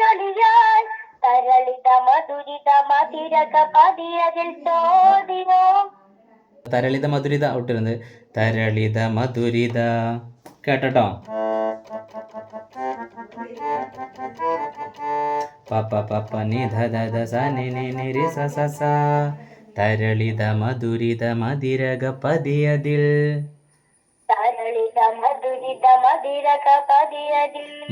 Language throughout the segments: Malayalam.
കതിരൊളിയാൽ തരളിത മധുരിത മതിരക പതിയതിൽ തോതിയോ തരളിത മധുരിത ഔട്ടിരുന്നത് തരളിത മധുരിത. കേട്ടോ പപ്പ പപ്പ നി ധ ധ ധ സ നി നി നി രി സ സ സ. തരളിത മധുരിത മതിരക പതിയതിൽ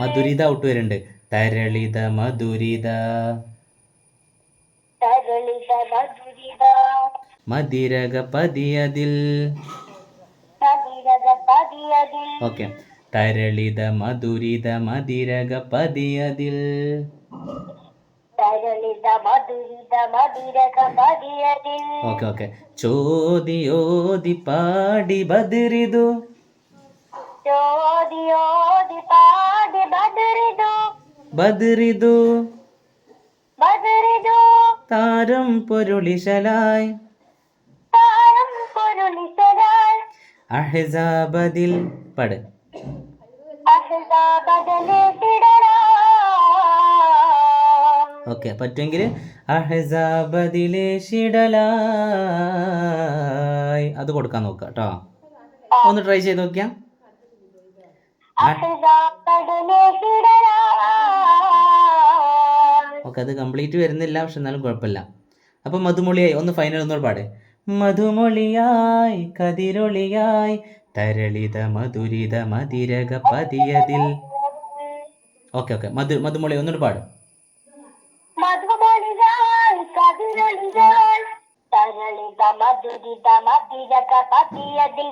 മധുരിത ഔട്ട് വരുന്നുണ്ട്. തരളിത മധുരിത. മതിരക പതിയതിൽ. ഓക്കെ. തരളിത മധുരിത മതിരക പതിയതിൽ. Okay okay. ചോദിയോതി പാടി ബദിരിതു ചോദിയോതി പാടി ബദിരിതു ബദറിതു. താരം പൊരുളിശലായി. താരം പൊരുളിസരാൽ അഹ്സാബദിൽ പട്. ഓക്കെ പറ്റുമെങ്കിൽ അഹ്സാബദിലെ ശിടലായി. അത് കൊടുക്കാൻ നോക്കുക കേട്ടോ. ഒന്ന് ട്രൈ ചെയ്ത് നോക്കിയാ. അത് കംപ്ലീറ്റ് വരുന്നില്ല പക്ഷെ എന്നാലും കുഴപ്പമില്ല. അപ്പം മധുമൊളിയായി ഒന്ന് ഫൈനൽ ഒന്നുകൂടെ പാടെ. മധുമൊളിയായി കതിരൊളിയായി തരളിത മധുരിത മതിരക പതിയതിൽ. ഓക്കെ ഓക്കെ മധു മധുമൊളി ഒന്നുകൂടെ പാടും. തരളിത മധുരിത മതിരക പതിയതിൽ.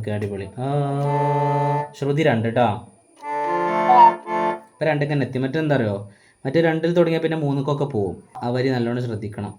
ഓക്കെ അടിപൊളി. ശ്രുതി രണ്ട് കേട്ടോ ഇപ്പം രണ്ടൊക്കെ എത്തി മറ്റെന്താ അറിയോ? മറ്റേ രണ്ടിൽ തുടങ്ങിയാൽ പിന്നെ മൂന്നുക്കൊക്കെ പോവും. അവർ നല്ലോണം ശ്രദ്ധിക്കണം.